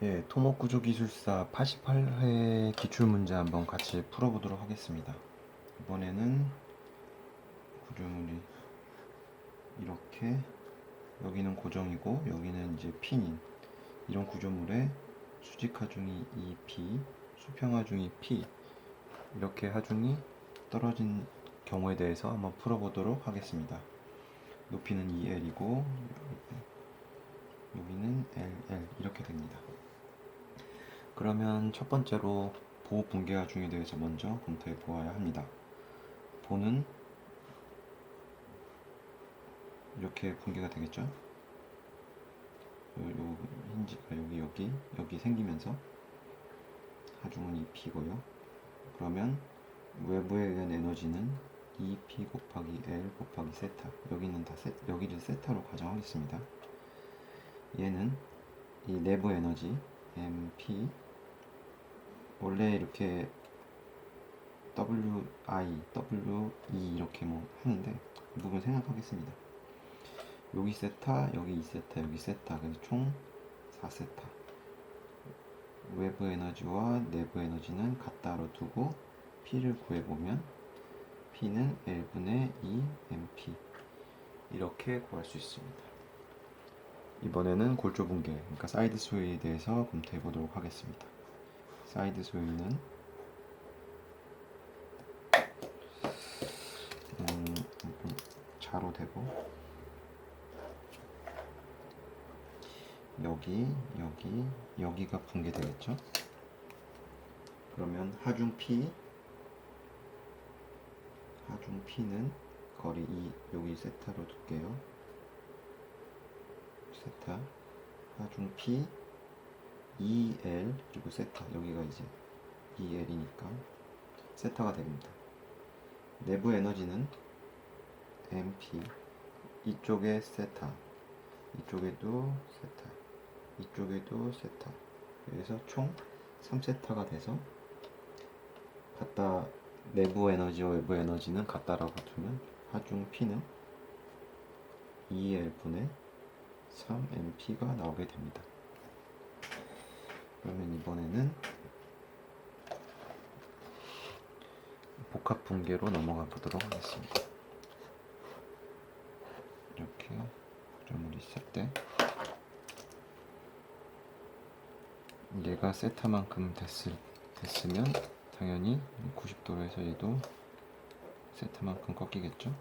예, 토목구조 기술사 88회 기출 문제 한번 같이 풀어보도록 하겠습니다. 이번에는 구조물이 이렇게 여기는 고정이고 여기는 이제 핀인 이런 구조물에 수직 하중이 2p, 수평 하중이 p 이렇게 하중이 떨어진 경우에 대해서 한번 풀어보도록 하겠습니다. 높이는 2l이고 여기는 LL 이렇게 됩니다. 그러면 첫 번째로 보호 붕괴 하중에 대해서 먼저 검토해 보아야 합니다. 보는 이렇게 붕괴가 되겠죠? 요, 요 힌지가 여기 여기 여기 생기면서 하중은 2p고요. 그러면 외부에 의한 에너지는 2p 곱하기 L 곱하기 세타 여기는 다 세, 여기를 세타로 가정하겠습니다. 얘는 이 내부 에너지 MP 원래 이렇게 WI, WE 이렇게 뭐 하는데 이 부분 생각하겠습니다. 여기 세타, 여기 2세타, 여기 세타 그래서 총 4세타 외부 에너지와 내부 에너지는 같다로 두고 P를 구해보면 P는 L분의 2 MP 이렇게 구할 수 있습니다. 이번에는 골조 붕괴, 그러니까 사이드 스웨이에 대해서 검토해 보도록 하겠습니다. 사이드 음, 음, 자로 되고 여기, 여기, 여기가 붕괴되겠죠? 그러면 하중 P 하중 P는 거리 2 여기 세타로 둘게요. 세타 하중 P 2L 그리고 세타. 여기가 이제 2L이니까 세타가 됩니다. 내부 에너지는 MP 이쪽에 세타. 이쪽에도 세타. 이쪽에도 세타. 그래서 총 3세타가 돼서 같다 내부 에너지와 외부 에너지는 같다라고 두면 하중 P는 2L분의 3MP가 나오게 됩니다. 그러면 이번에는 복합 붕괴로 넘어가 보도록 하겠습니다. 이렇게 구조물이 있을 때 얘가 세타만큼 됐을, 됐으면 당연히 90도로 해서 얘도 세타만큼 꺾이겠죠?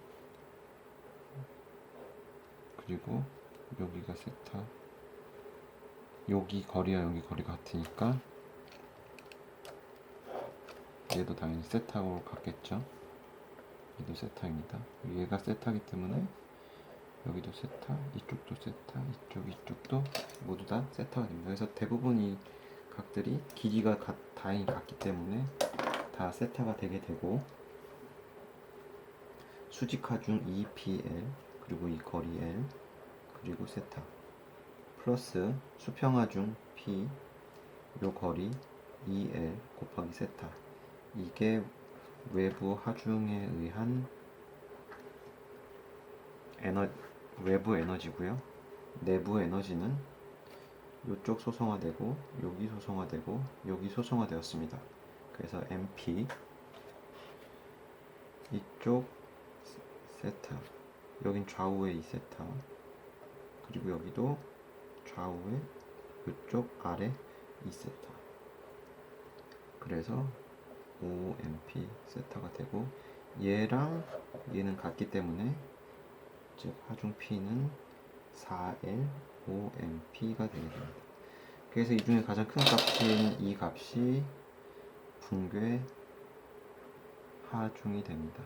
그리고 여기가 세타 여기 거리와 여기 거리가 같으니까 얘도 당연히 세타로 같겠죠? 얘도 세타입니다. 얘가 세타기 때문에 여기도 세타 이쪽도 세타 이쪽 이쪽도 모두 다 세타가 됩니다. 그래서 대부분 이 각들이 길이가 같, 다행히 같기 때문에 다 세타가 되게 되고 수직하중 2pl 그리고 이 거리 l 그리고 세타 플러스 수평하 중 p 요 거리 2l 곱하기 세타. 이게 외부 하중에 의한 에너 외부 에너지고요. 내부 에너지는 이쪽 소성화되고 여기 소성화되고 여기 소성화되었습니다. 그래서 MP 이쪽 세타. 여긴 좌우에 이 세타. 그리고 여기도 좌우에 이쪽 아래 2세타 그래서 5MP 세타가 되고 얘랑 얘는 같기 때문에 즉 하중 P는 4L 5MP가 되게 됩니다. 그래서 이 중에 가장 큰 값인 이 값이 붕괴 하중이 됩니다